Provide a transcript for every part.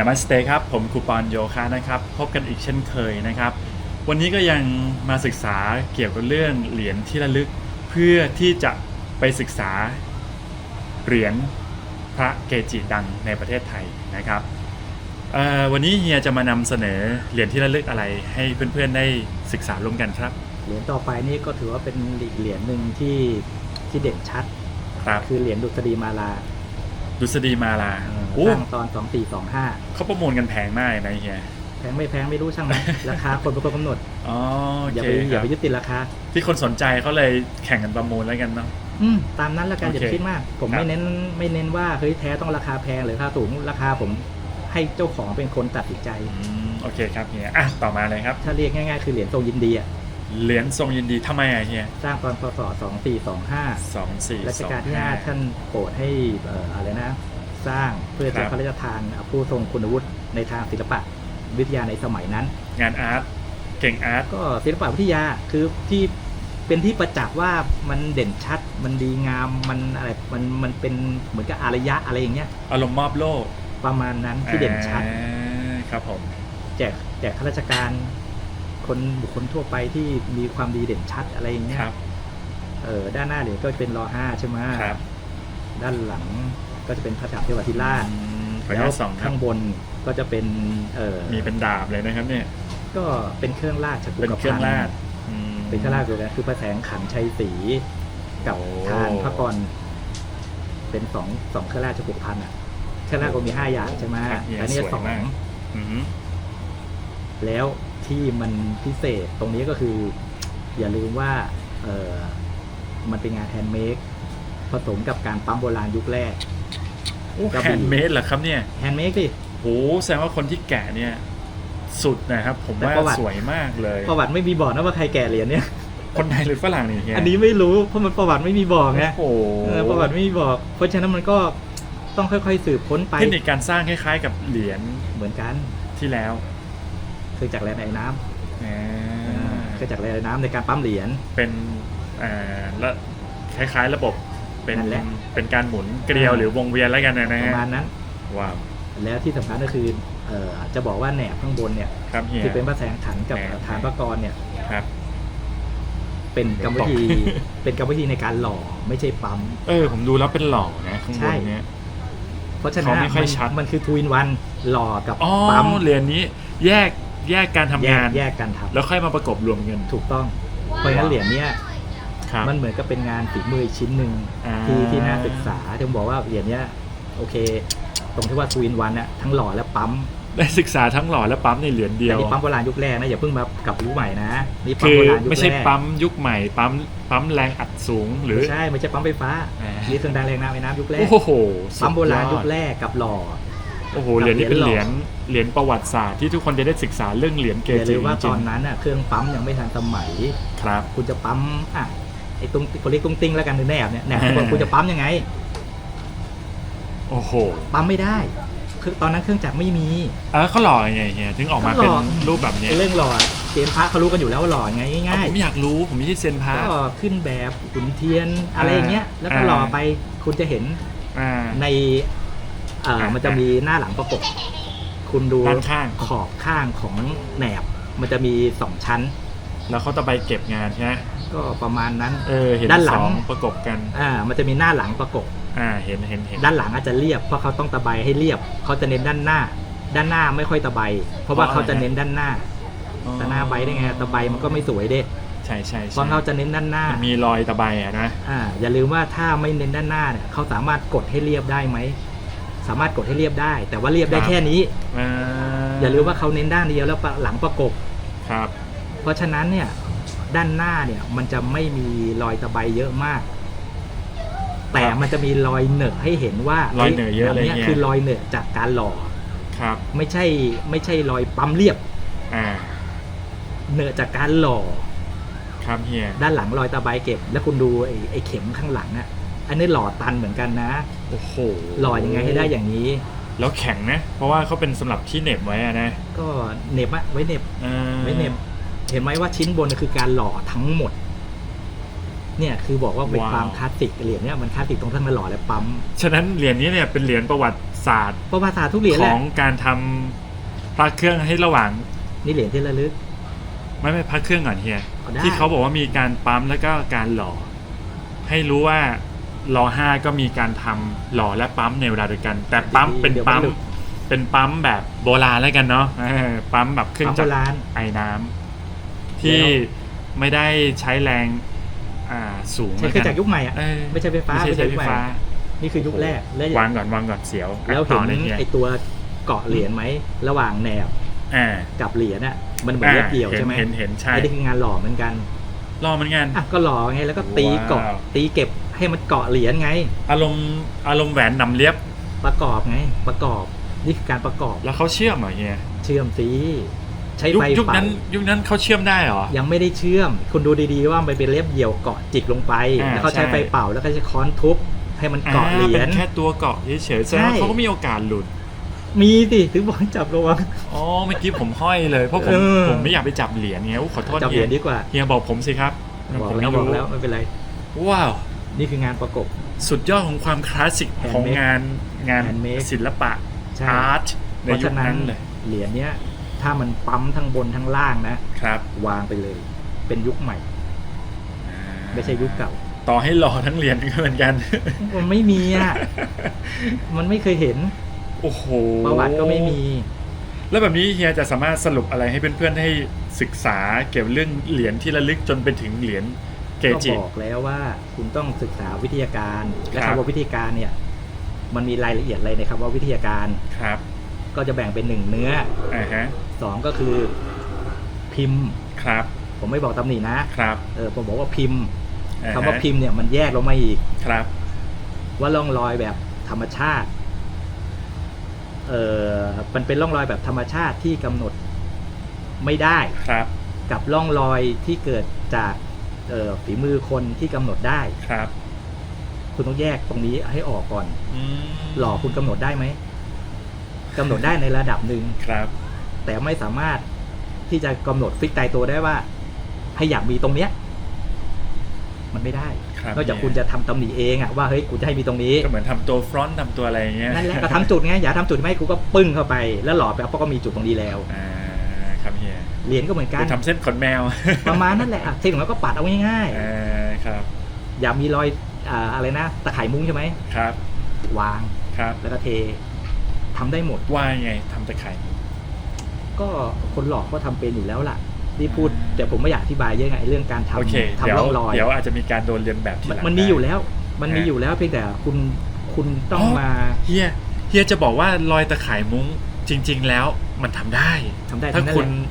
นามัสเตครับ ผมครูปอนโยคะนะครับ พบกันอีกเช่นเคยนะครับ วันนี้ก็ยังมาศึกษาเกี่ยวกับเรื่องเหรียญที่ระลึก เพื่อที่จะไปศึกษาเหรียญพระเกจิดังในประเทศไทยนะครับเอ่อวันนี้เฮียจะมานำเสนอเหรียญที่ระลึกอะไรให้เพื่อนๆได้ศึกษาร่วมกันครับ เหรียญต่อไปนี่ก็ถือว่าเป็นอีกเหรียญหนึ่งที่ที่เด่นชัดครับคือเหรียญดุษฎีมาลา ดุษฎีมาลาเอ่อโอ้สร้างตอน2425เขาประมูลกันแพงมากเลยนะเฮียแพงไม่แพงไม่รู้ช่างมันราคาคนเป็นคนกำหนดอ๋อโออย่าเคไปคอย่ารับไปยึดติดราคา ที่คนสนใจเขาเลยแข่งกันประมูลแล้วกันเนาะอืมตามนั้นละกันโออเคย่าไปคิดมาก ผมครับไม่เน้นไม่เน้นว่าเฮ้ยแท้ต้องราคาแพงหรือราคาสูงราคาผมให้เจ้าของเป็นคนตัดสินใจอืมโอเคครับเฮียอะต่อมาเลยครับ ถ้าเรียกง่ายๆ คือเหรียญทรงยินดีอะ เหรียญทรงยินดีทำไมอะเฮียสร้างตอนพศ2425 สองสี่รัชสองกาลที่ห้า5ท่านโปรดให้เอ่ออะไรนะ สร้างเพื่อครัจะบพระราชทานผู้ทรงคุณวุฒิในทางศิลปะวิทยาในสมัยนั้น งานอาร์ตเก่งอาร์ต ก็ศิลปะวิทยาคือที่เป็นที่ประจักษ์ว่ามันเด่นชัด มันดีงามมันอะไรมันมันเป็นเหมือนกับอารยะอะไรอย่างเงี้ยอารมณ์มอบโล่ประมาณนั้นที่เด่นชัด อ่าครับผม แจกแจกข้าราชการ คนบุคคลทั่วไปที่มีความดีเด่นชัดอะไรอย่างเงี้ยครับ เออด้านหน้าเหรียญก็เป็นรอห้าใช่ไหมครับด้านหลังก็จะเป็นพระฉากเทวทิราชอืมขออนุแล้ญาวตส่องครับข้างบนก็จะเป็นเออมีเป็นดาบเลยนะครับ เนี่ย ก็เป็นเครื่องราชกุเป็นกเครื่องภัณฑ์ราชอืม เป็นเครื่องราชกุกภัณฑ์คือพระแสงขันชัยศรีกับโอ้ทานพระกรเป็นสองสองเครื่องราชกุกภัณฑ์อะเครื่องราชก็มีห้าอย่างใช่ไหมครับเนี่ยแต่เนี่สยวยสอง มากอืมแล้ว ที่มันพิเศษตรงนี้ก็คือ อย่าลืมว่าเออมันเป็นงานแฮนด์เมดผสมกับการปั๊มโบราณยุคแรกโอ้กระบี่แฮนด์เมดเหรอครับเนี่ยแฮนด์เมดดิโอ้แสดงว่าคนที่แกะเนี่ยสุดนะครับ ผมแต่ว่าประวัติสวยมากเลยประวัติไม่มีบอกนะว่าใครแก่เหรียญเนี่ยคนไทยหรือฝรั่งนี่เฮียอันนี้ไม่รู้เพราะมันประวัติไม่มีบอกไงโอ้โหเออประวัติไม่มีบอก เพราะฉะนั้นมันก็ต้องค่อยๆสืบค้นไปเทคนิคการสร้างคล้ายๆ กับเหรียญเหมือนกันที่แล้ว คือจากแรงไอ้น้ำอ่าคือจากแรงไอ้น้ำในการปั๊มเหรียญ เป็นอ่าและคล้ายๆระบบเป็นนั่นแหละ เป็นการหมุนเกลียวหรือวงเวียนแล้วกันนะปฮะระมาณนั้น ว้าวแล้วที่สำคัญก็คือเอ่อจะบอกว่าแหนบข้างบนเนี่ยครับเฮีย ที่เป็นพระแสงขันกับแหนบ ฐานพระกรเนี่ยครับ เป็นกรรมวิธีเดี๋ยวบอกเป็นกรรมวิธีในการหล่อไม่ใช่ปั๊ม เออผมดูแล้วเป็นหล่อนะข้างบใช่นเนี้ย เพราะฉะนั้นเขาไม่ค่อยมันชัด มันคือทูอินวันหล่อกับอ๋อปั๊ม เหรียญนี้แยก แยกการทำแยงากนแยกกันทำแล้วค่อยมาประกบรวมกันถูกต้อง เพราะฉะนั้นเหรียญเนี้ยครับ มันเหมือนกับเป็นงานฝีมืออีกชิ้นหนึ่งอ่า ที่ที่น่าศึกษาที่ผมบอกว่าเหรียญเนี้ยโอเค ตรงที่ว่าทูอินวันอะทั้งหล่อและปั๊มได้ศึกษาทั้งหล่อและปั๊มในเหรียญเดีแต่ยว นี่ปั๊มโบราณยุคแรกนะอย่าเพิ่งมากลับรู้ใหม่นะนี่ปั๊มคือโบราณยุคแรกไม่ใช่ปั๊มยุคใหม่ ปั๊มปั๊มแรงอัดสูงหรือ ไม่ใช่ไม่ใช่ปั๊มไฟฟ้าอ่านี่เครื่องดันแรงน้ำไอ้น้ำยุคแรก โอ้โหสุดปั๊มโบราณยุคอดแรกกับหล่อ โอ้โหเหรียญนี้เป็นกับเหเหรีรียยญญเหรียญประวัติศาสตร์ที่ทุกคนจะได้ศึกษาเรื่องเหรียญเกอย่าจิลืมว่าจตริองนนั้นอะเครื่องปั๊มยังไม่ทันสมัยๆครับ คุณจะปั๊มอะไอ้ตรงคนเรียกตุ้งติ้งแล้วกันหรือแนบเนี่ยแนบคุณจะปั๊มยังไง โอ้โหปั๊มไม่ได้คือตอนนั้นเครื่องจักรไม่มีเออเขาหล่อยังไงเฮียถึงออกมาเขาหเป็นล่อรูปแบบเนี้ยเรื่องหล่อเจนพระเขารู้กันอยู่แล้วว่าหล่อไงเอาง่ายผมอยากรู้ผมไม่ใช่เซียนพๆระก็ขึ้นแบบขุนเทียนอะไรอย่างเงี้ยแล้วก็อ่าหล่อไปคุณจะเห็นอ่าใน เอ่ออ่ามัมันจะมีหน้าหลังประกบ คุณดูด้านข้าง ขอบข้างของแหนบ มันจะมีสองชั้น แล้วเขาจะไปเก็บงานใช่ไหมก็ประมาณนั้น เออ เห็นด้านหลัสง องประกบกัน อ่า มันจะมีหน้าหลังประกบ อ่า เห็นเห็นเห็น ด้านหลังอาจจะเรียบเพราะเขาต้องตะไบให้เรียบ เขาจะเน้นด้านหน้า ด้านหน้าไม่ค่อยตะไบ เพราะว่าเขาจะเน้นด้านหน้าอ๋อแต่หน้าใบได้ไงตะไบมันก็ไม่สวยเด้ใช่ใช่เพใช่ราะเขาจะเน้นด้านหน้า มันมีรอยตะไบอะนะ อ่า อย่าลืมว่าถ้าไม่เน้นด้านหน้าเนี่ยเขาสามารถกดให้เรียบได้ไหม สามารถกดให้เรียบได้ แต่ว่าเรียบได้ครับ แค่นี้ อ่าอย่าลืมว่าเขาเน้นด้านเดียวแล้วหลังประกบ ครับ เพราะฉะนั้นเนี่ยด้านหน้าเนี่ยมันจะไม่มีรอยตะไบเยอะมาก แต่มันจะมีรอยเหนอะให้เห็นว่ารอยเหนอะเยอะเลยแบบนี้เนี่ย คือรอยเหนอะจากการหล่อ ครับไม่ใช่ไม่ใช่รอยปั๊มเรียบ อ่าเหนอะจากการหล่อ ครับเฮียด้านหลังรอยตะไบเก็บ แล้วคุณดูไอ้ไอ้เข็มข้างหลังอะ อันนี้หล่อตันเหมือนกันนะ โอ้โหหล่อยังไงให้ได้อย่างนี้ แล้วแข็งนะ เพราะว่าเขาเป็นสำหรับที่เหน็บไว้อะนะก็เหน็บอะไว้เหน็บอ่าไว้เหน็บ เห็นไหมว่าชิ้นบนคือการหล่อทั้งหมด เนี่ยคือบอกว่าเป็นความคลาสสิกเหรียญเนี่ยมันคลาสสิกตรงที่มันหล่อและปั๊มฉะนั้นเหรียญนี้เนี่ยเป็นเหรียญประวัติศาสตร์ประวัติศาสตร์ทุกเหรียญขแหอละงการทำพระเครื่องให้ระหว่าง นี่เหรียญที่ระลึก ไม่ไม่พระเครื่องก่อนเฮียเอาได้ ที่เขาบอกว่ามีการปั๊มแล้วก็การหล่อ ให้รู้ว่า ลอห้าก็มีการทำหล่อและปั๊มในเวลาเดียวกัน แต่ปั๊มเป็นปั๊มเป็นปั๊มแบบโบราณแล้วกันเนาะเออปั๊มแบบเครื่องปั๊มจัโบกรราณไอ้น้ำที่แล้วไม่ได้ใช้แรงอ่าสูงใช้เครื่องจักรยุคใหม่อะเออไม่ใช่ไฟฟ้าไม่ใช่ไม่ใช่ไฟฟ้านี่คือยุคแรกแล้ววางก่อนวางก่อนเสียวอะแล้วต่เห็อนเลยเฮียไอตัวเกาะเหรียญไหมระหว่างแนบอ่ากับเหรียญอะมันเหมือนเล็บเดี่ยวห็นใช่ไหมเห็นเห็นใช่ไอ้นี่คืองานหล่อเหมือนกัน รอเหมือนกัน อะก็หล่อไงแล้วก็ตีเกาะว้าว ตีเก็บให้มันเกาะเหรียญไง อารมณ์อารมณ์แหวนนำเลียบประกอบไง ประกอบนี่คือการประกอบแล้วเขาเชื่อมเหรอเฮียเชื่อมสีใช้ยุคไฟยุคเป่านั้นยุคนั้นเขาเชื่อมได้เหรอ ยังไม่ได้เชื่อม คุณดูดีๆว่ามันเป็นเล็บเดี่ยวเกาะจิกลงไป อ่าแล้วเขาใช้ใช่ ไฟเป่าแล้วก็ใช้ค้อนทุบให้มันเกาะเหรียญ เป็นแค่ตัวเกาะเฉยๆแสดงว่าใช่ เขาก็มีโอกาสหลุด มีสิถึงบอกให้จับระวัง อ๋อเมื่อกี้ผมห้อยเลยเพราะผมเออ ผมไม่อยากไปจับเหรียญไงอู้ขอโทษจับเหเฮีรียยญดีกว่าเฮียบอกผมสิครับบอกผมแล้ไม่วบอกรู้แล้วไม่เป็นไร ว้าว นี่คืองานประกบ สุดยอดของความคลาสสิก Handmade ของงานงาน Handmade ศิลปะใช่อาร์ตในเพราะยุคฉะนั้นั้นนเลยเหรียญเนี้ยถ้ามันปั๊มทั้งบนทั้งล่างนะ ครับวางไปเลย เป็นยุคใหม่ ไม่ใช่ยุคเก่า ต่อให้หล่อทั้งเหรียญก็เหมือนกัน มันไม่มีอะ มันไม่เคยเห็น โอ้โหประวัติก็ไม่มี แล้วแบบนี้เฮียจะสามารถสรุปอะไรให้เพื่อนๆให้ศึกษาเกี่ยวกับเรื่องเหรียญที่ระลึกจนไปถึงเหรียญเกก็จิบอกแล้วว่าคุณต้องศึกษาวิทยาการ และครับคำว่าวิทยาการเนี่ย มันมีรายละเอียดอะไรในคำว่าวิทยาการครับ ก็จะแบ่งเป็นหนึ่งเนื้ออ่าฮะสองก็คือพิมพ์ครับ ผมไม่บอกตำหนินะครับ เออผมบอกว่าพิมพ์อ่ฮะคำว่าพิมพ์เนี่ยมันแยกลงมาอีกครับ ว่าร่องรอยแบบธรรมชาติ เออมันเป็นร่องรอยแบบธรรมชาติที่กำหนดไม่ได้ครับ กับร่องรอยที่เกิดจากเอ่อฝีมือคนที่กำหนดได้ครับ คุณต้องแยกตรงนี้ให้ออกก่อนอืมหล่อคุณกำหนดได้ไหมกำหนดได้ในระดับหนึ่งครับ แต่ไม่สามารถที่จะกำหนดฟิกตายตัวได้ว่าให้อยากมีตรงเนี้ย มันไม่ได้ครับ นอกจากคุณจะทำตำหนิเองอะว่าเฮ้ยกูจะให้มีตรงนี้ก็เหมือนทำตัวฟรอนต์ทำตัวอะไรอย่างเงี้ยนั่นแหละก็ทำจุดไงอย่าทำจุดไม่กูก็ปึ้งเข้าไป แล้วหล่อไปเพราะก็มีจุดตรงนี้แล้วอ่าครับเฮียเหรียญก็เหมือนกันไปทำเส้นขนแมว ประมาณนั่นแหละอะเทคนิคก็ปัดเอาง่ายอ่าครับๆอย่ามีรอยอ่าอะไรนะตะไคร่มุ้งใช่ไหมครับ วางครับแล้วก็เททำได้หมดว่ายังไงทำตะไคร่ก็คนหลอกก็ทำเป็นอยู่แล้วล่ะ ที่พูด แต่ผมไม่อยากอธิบายเยอะไงเรื่องการทำโอเคเดี๋ยวทำร่องรอยเดี๋ยวอาจจะมีการโดนเลียนแบบทีมันหลังมันมีได้อยู่แล้ว มันมีฮะอยู่แล้วเพียงแต่คุณคุณต้องมาเฮียเฮียจะบอกว่ารอยตะข่ายมุ้งจริง ๆ แล้วมันทำได้ ทำได้ถ้าทั้งนั้นคุณแหละ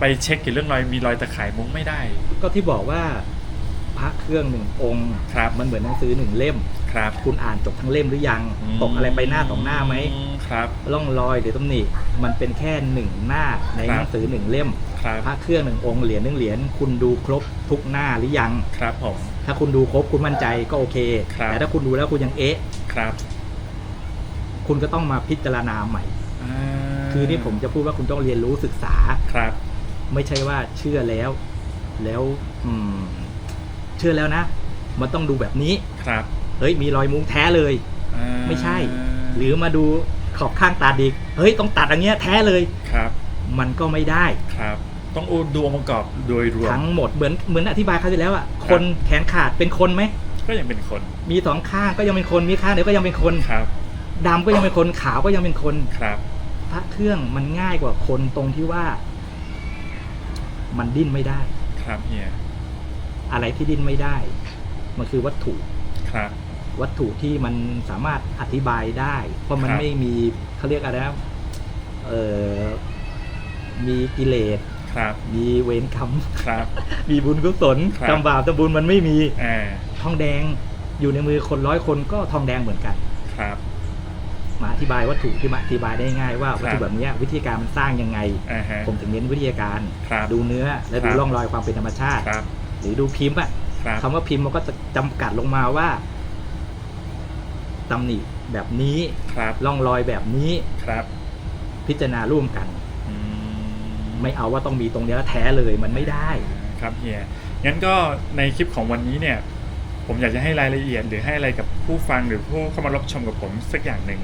ไปเช็คเกี่ยวกับเรื่องรอยมีรอยตะข่ายมุ้งไม่ได้ ก็ที่บอกว่าพระเครื่องหนึ่งองค์ครับ มันเหมือนหนังสือหนึ่งเล่ม ครับ คุณอ่านจบทั้งเล่มหรือยังตกอะไรไปหน้าสองหน้าไหมอืครับ ร่องรอยหรือตำหนิมันเป็นแค่หนึ่งหน้าในครับ หนังสือหนึ่งเล่ม ครับ พระเครื่องหนึ่งองค์เหรียญหนึ่งเหรียญคุณดูครบทุกหน้าหรือยัง ครับผม ถ้าคุณดูครบคุณมั่นใจก็โอเค ครับ แต่ถ้าคุณดูแล้วคุณยังเอ๊ะ ครับคุณก็ต้องมาพิจารณาใหม่าคือนี่ผมจะพูดว่าคุณต้องเรียนรู้ศึกษา ครับ ไม่ใช่ว่าเชื่อแล้ว แล้วอืมเชื่อแล้วนะ มันต้องดูแบบนี้ ครับเฮ้ยมีรอยมุ้งแท้เลย อ่าไม่ใช่ หรือมาดูขอบข้างตัดอีกเฮ้ยต้องตัดอย่างเงี้ยแท้เลย ครับ มันก็ไม่ได้ ครับ ต้องดูองค์ประกอบโดยรวม ทั้งหมดเหมือนเหมือนอธิบายคราวที่แล้วอะคนแขนขาดเป็นคนไหมก็ยังเป็นคน มีสองข้างก็ยังเป็นคนมีข้างเดียวก็ยังเป็นคนครับดำก็ยังเป็นคนขาวก็ยังเป็นคนครับพระเครื่องมันง่ายกว่าคนตรงที่ว่า มันดิ้นไม่ได้ ครับเฮียอะไรที่ดิ้นไม่ได้ มันคือวัตถุครับ วัตถุที่มันสามารถอธิบายได้ เพราะมันครับ ไม่มีเขาเรียกอะไรนะเออมีกิเลส ครับมีเวรกรรมครับ มีบุญกุศลครับ กรรมบาปแต่บุญมันไม่มีอ่าทองแดงอยู่ในมือคนร้อยคนก็ทองแดงเหมือนกัน ครับ มาอธิบายวัตถุที่มาอธิบายได้ง่ายว่าครับวัตถุแบบเนี้ยวิธีการมันสร้างยังไง อ่าฮะ ผมถึงเน้นวิทยาการ ครับดูเนื้อและดูครับ ร่องรอยความเป็นธรรมชาติ ครับ หรือดูพิมพ์อะครับ คำว่าพิมพ์มันก็จะจำกัดลงมาว่าตำหนิแบบนี้ครับ ร่องรอยแบบนี้ครับ พิจารณาร่วมกันอืม ไม่เอาว่าต้องมีตรงเนี้ยแท้เลยมันไม่ได้ ครับเฮียงั้นก็ในคลิปของวันนี้เนี่ย ผมอยากจะให้รายละเอียดหรือให้อะไรกับผู้ฟังหรือผู้เข้ามารับชมกับผมสักอย่างหนึ่ง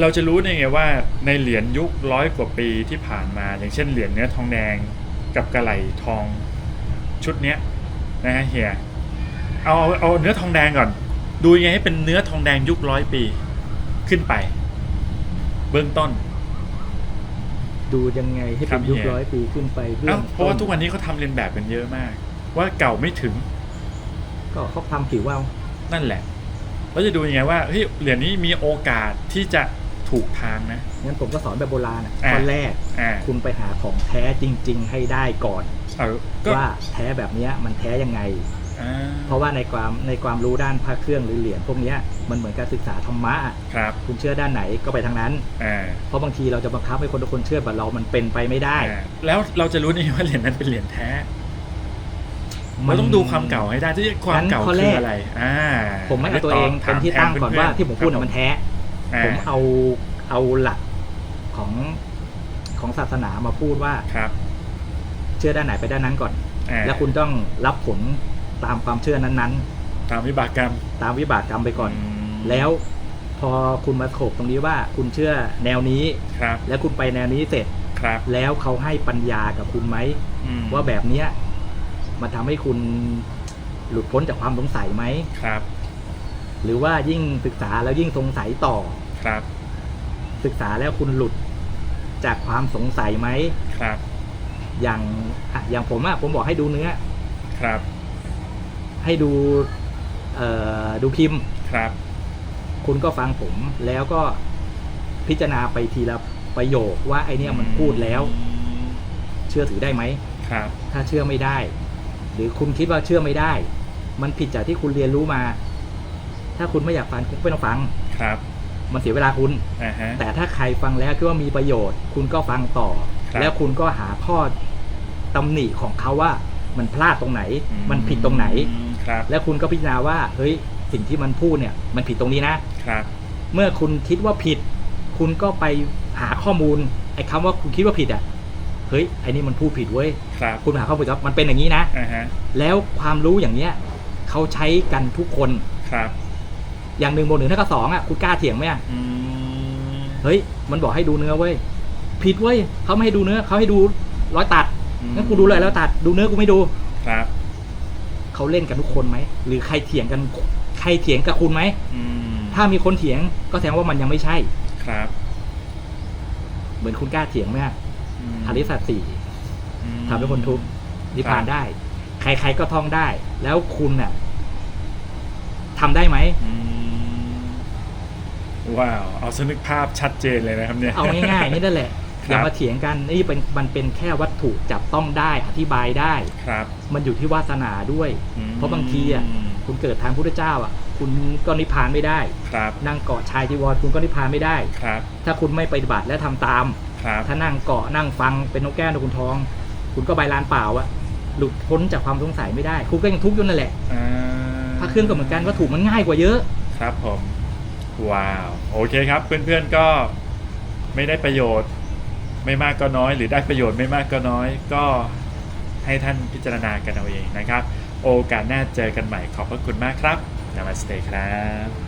เราจะรู้ได้ไงว่าในเหรียญยุคร้อยกว่าปีที่ผ่านมา อย่างเช่นเหรียญเนื้อทองแดงกับกระไหลทองชุดเนี้ยนะฮะเฮียเอาเอาเอาเนื้อทองแดงก่อน ดูยังไงให้เป็นเนื้อทองแดงยุคร้อยปีขึ้นไป เบื้องต้น ดูยังไงให้ครัเป็บนยุคเฮียร้อยปีขึ้นไปเบื้เอ้าองเพราะว่าต้นทุกวันนี้เขาทำเรียนแบบกันเยอะมาก ว่าเก่าไม่ถึง ก็เขาทำผิวเอานั่นแหละเราจะดูยังไงว่าเฮ้ยเหรียญนี้มีโอกาสที่จะถูกทางนะงั้นผมก็สอนแบบโบราณอะอ่าข้อแรกอ่าคุณไปหาของแท้จริง ๆ ให้ได้ก่อนเออก็ว่าแท้แบบเนี้ยมันแท้ยังไงอ่า เพราะว่าในความในความรู้ด้านพระเครื่องหรือเหรียญพวกเนี้ยมันเหมือนการศึกษาธรรมะอะครับคุณเชื่อด้านไหนก็ไปทางนั้นอ่าเพราะบางทีเราจะบังคับให้คนทุกคนเชื่อแบบเรามันเป็นไปไม่ได้อ่าแล้วเราจะรู้ได้ไงว่าเหรียญนั้นเป็นเหรียญแท้เราต้องดูความเก่าให้ได้ที่ความเก่างั้นข้อคืแรอกอะไรอ่าผมไม่เอาตัวเองเป็นที่ตั้งก่อนว่าที่ผมพูดน่ะมันแท้อ่ผมเอาเอาหลักของของศาสนามาพูดว่าครับ เชื่อด้านไหนไปด้านนั้นก่อนอ่าแล้วคุณต้องรับผล ตามความเชื่อนั้นตามวิบากกรรมๆ ตามวิบากกรรมไปก่อนมแล้วพอคุณมาโขบตรงนี้ว่าคุณเชื่อแนวนี้ ครับแล้วคุณไปแนวนี้เสร็จ ครับแล้วเขาให้ปัญญากับคุณไหม อืมว่าแบบเนี้ยมันทำให้คุณหลุดพ้นจากความสงสัยไหม ครับหรือว่ายิ่งศึกษาแล้วยิ่งสงสัยต่อ ครับศึกษาแล้วคุณหลุดจากความสงสัยไหม ครับอย่างอะอย่างผมอะผมบอกให้ดูเนื้อ ครับ ให้ดูเอ่อดูพิมพ์ครับ คุณก็ฟังผมแล้วก็พิจารณาไปทีละประโยคว่าไอเนี้ยมันพูดแล้ว เชื่อถือได้ไหมครับ ถ้าเชื่อไม่ได้ หรือคุณคิดว่าเชื่อไม่ได้ มันผิดจากที่คุณเรียนรู้มา ถ้าคุณไม่อยากฟังคุณไม่ต้องฟังครับ มันเสียเวลาคุณอ่าฮะแต่ถ้าใครฟังแล้วคิดว่ามีประโยชน์ คุณก็ฟังต่อครับแล้วคุณก็หาข้อตำหนิของเขาว่า มันพลาดตรงไหน มันผิดตรงไหนอืม ครับ แล้วคุณก็พิจารณาว่าเฮ้ยสิ่งที่มันพูดเนี่ยมันผิดตรงนี้นะครับ เมื่อคุณคิดว่าผิด คุณก็ไปหาข้อมูลไอ้คำว่าคุณคิดว่าผิดอะเฮ้ยไอ้นี่มันพูดผิดเว้ยครับคุณหาข้อมูลว่ามันเป็นอย่างนี้นะอ่าฮะแล้วความรู้อย่างเนี้ยเขาใช้กันทุกคนครับ อย่างหนึ่งบนหนึ่งเท่ากับสองอะคุณกล้าเถียงไหมอะอืมเฮ้ยมันบอกให้ดูเนื้อเว้ยผิดเว้ยเขาไม่ให้ดูเนื้อเขาให้ดูร้อยตัดงั้นกูดูเลยแล้วตัดดูเนื้อกูไม่ดูครับ เขาเล่นกันทุกคนไหมหรือใครเถียงกันใครเถียงกับคุณไหมอืมถ้ามีคนเถียงก็แสดงว่ามันยังไม่ใช่ ครับเหมือนคุณกล้าเถียงไหมอะมอริสัตสี่อืม ทำให้คนทุกข์นิพพานครับได้ ใครๆก็ท่องได้ แล้วคุณน่ะทำได้ไหม อืมว้าว เอาสนึกภาพชัดเจนเลยนะครับเนี่ย เอาง่ายๆนี่นั่นแหละครับ อย่ามาเถียงกันนี่เป็นมันเป็นแค่วัตถุจับต้องได้อธิบายได้ครับ มันอยู่ที่วาสนาด้วยอืมเพราะบางทีอะคุณเกิดทางพุทธเจ้าอะ คุณก็นิพพานไม่ได้ครับนั่งเกาะชายจีวรคุณก็นิพพานไม่ได้ครับ ถ้าคุณไม่ปฏิบัติและทำตามครับถ้านั่งเกาะนั่งฟังเป็นนกแก้วนกขุนทอง คุณก็ใบลานเปล่าอะหลุดพ้นจากความสงสัยไม่ได้ คุณก็ยังทุกข์อยู่นั่นแหละอ่าพระเครื่องก็เหมือนกันวัตถุมันง่ายกว่าเยอะครับผมว้าว โอเคครับ เพื่อนๆก็ไม่ได้ประโยชน์ ไม่มากก็น้อย หรือได้ประโยชน์ไม่มากก็น้อย ก็ให้ท่านพิจารณากันเอาเองนะครับ โอกาสหน้าเจอกันใหม่ขอบพระคุณมากครับนามาสเตครับ